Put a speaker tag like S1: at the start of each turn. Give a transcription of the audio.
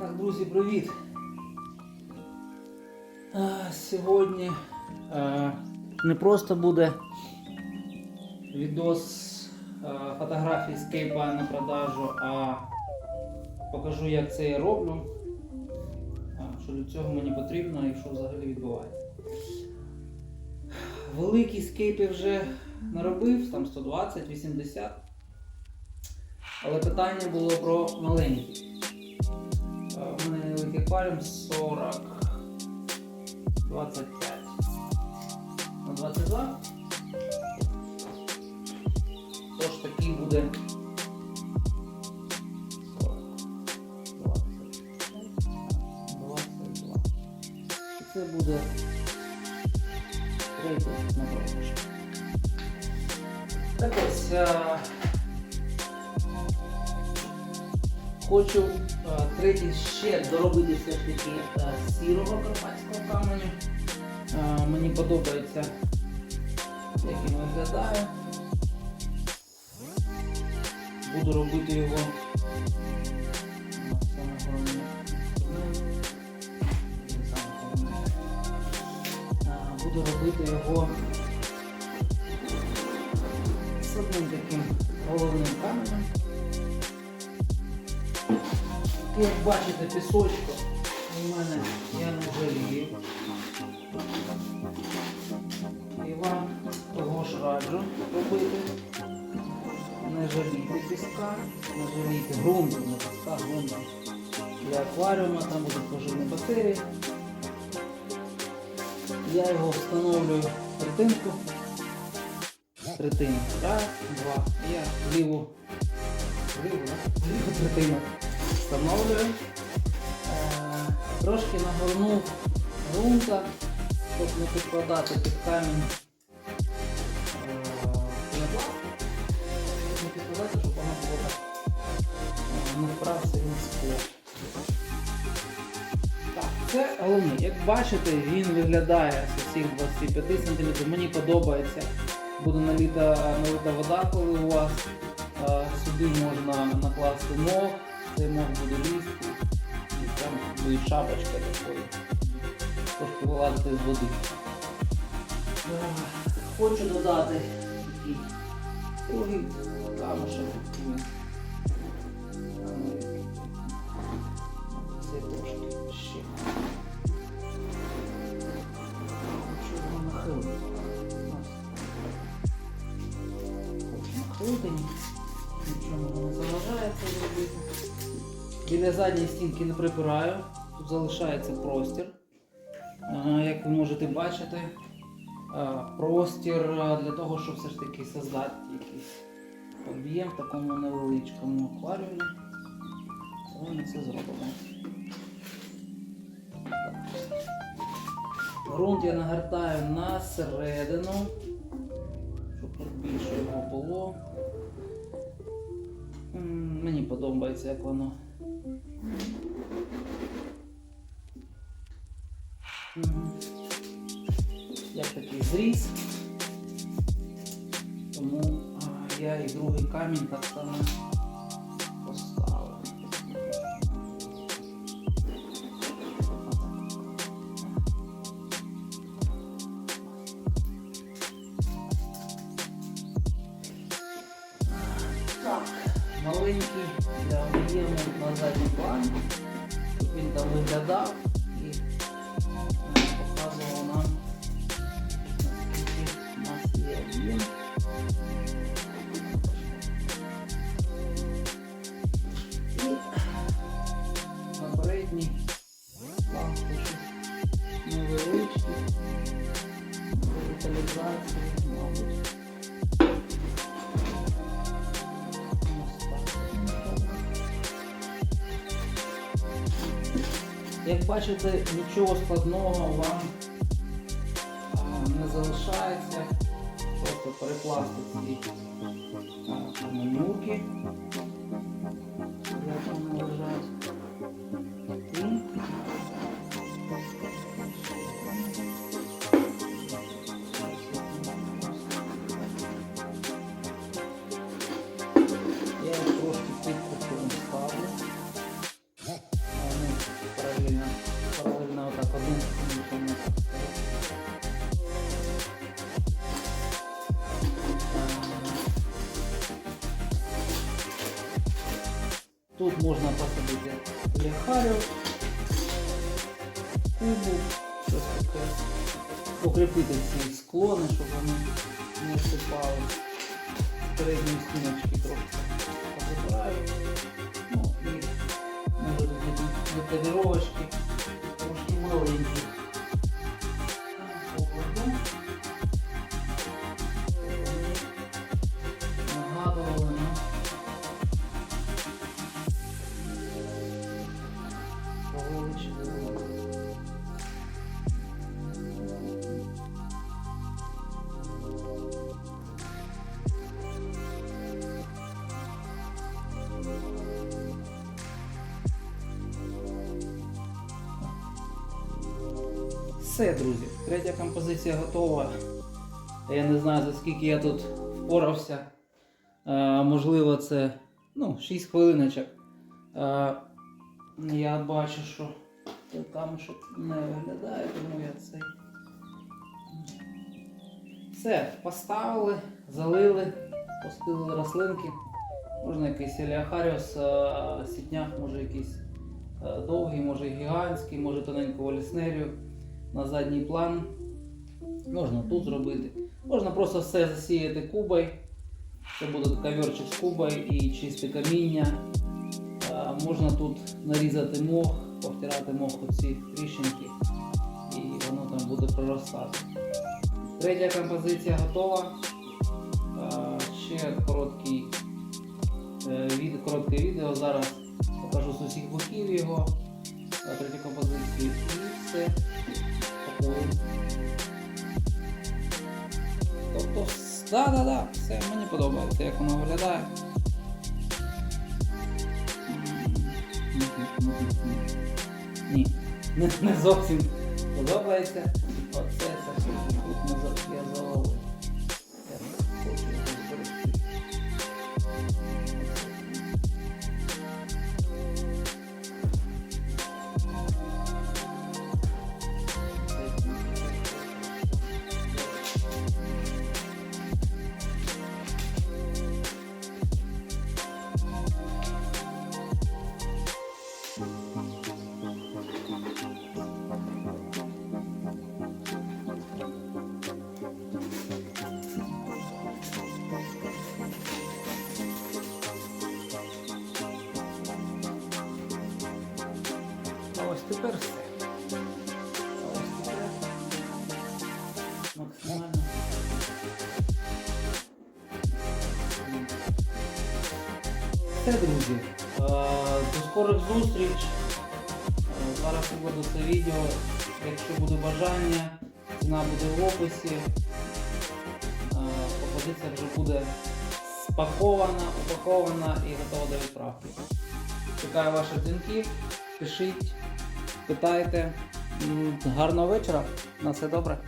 S1: Так, друзі, привіт! Сьогодні е, не просто буде відос е, фотографій з кейпа на продажу, а покажу, як це я роблю, що для цього мені потрібно і що взагалі відбувається. Великі скейпи вже наробив, там 120-80. Але питання було про маленькі. Е, акваріум 40 25 на 22. Тож такий буде 40, 25, 22. І це буде продаж. Так ось. Хочу е, третій ще доробити все ж таки е, сірого карпатського каменю. Е, мені подобається, як він виглядає. Буду робити його. Буду робити його з одним таким головним каменем. Як бачите, пісочку у мене я не жалію. І вам того ж раджу робити. Не жалійте піска, не жалійте ґрунту, не піска, ґрунту. Для акваріума там будуть поживні бактерії. Я його встановлюю в третинку. Третину. Раз, два. Я ліву. Ліву? Ліву третину встановлюю. Е, Трошки нагорнув ґрунта, щоб не підкладати під камінь е. Не підкладати, щоб воно було так е, не вправся він скло. Це головне. Як бачите, він виглядає з усіх 25 см. Мені подобається. Буде наліта, налита вода, коли у вас. Сюди можна накласти мох, цей мох буде лізти, і там буде шапочка такої. Трошки вилазити з води. Е, Хочу додати такий другий камушок. Біля задньої стінки не припираю, тут залишається простір. Як ви можете бачити, простір для того, щоб все ж таки создати якийсь об'єм в такому невеличкому акваріумі. Ми це зробимо. Грунт я нагортаю на середину, щоб більше його було. Мені подобається, як воно. Як такий зріз. Тому я і другий камінь так само маленький для на задній план. Він там виглядав і показував нам, наскільки у нас є об'єм. Як бачите, нічого складного вам не залишається. Просто перекласти ці а, Можна посадити ляхарю, кубу, щось таке. Покріпити ці склони, щоб вони не осипали. Передні стіночки трохи позабираю. Ну і може бути декорировочки Все, друзі, третя композиція готова. Я не знаю, за скільки я тут впорався. Е, можливо, це ну, 6 хвилиночок. Е, я бачу, що камешок не виглядає, тому я цей. Все, поставили, залили, пустили рослинки. Можна якийсь еліахаріус, е, сітняк, може якийсь е, довгий, може гігантський, може тоненьку воліснерію на задній план. Можна тут зробити. Можна просто все засіяти кубою. Це буде коверчик з кубою і чисте каміння. Можна тут нарізати мох, повтирати мох у ці тріщинки і воно там буде проростати. Третя композиція готова. Ще короткий, е, від, коротке відео. Зараз покажу з усіх боків його. А, Третю композицію і все. Такої. Тобто, с- да, да, да, все, мені подобається, як воно виглядає. Ні, не, не зовсім подобається. Оце це я заловив. Я хочу тепер все. Максимально. Все, друзі. Е, До скорих зустріч. Е, Зараз викладу це відео. Якщо буде бажання, ціна буде в описі. Е, Пропозиція вже буде спакована, упакована і готова до відправки. Чекаю ваших дзвінків, пишіть, питайте. Гарного вечора. На все добре.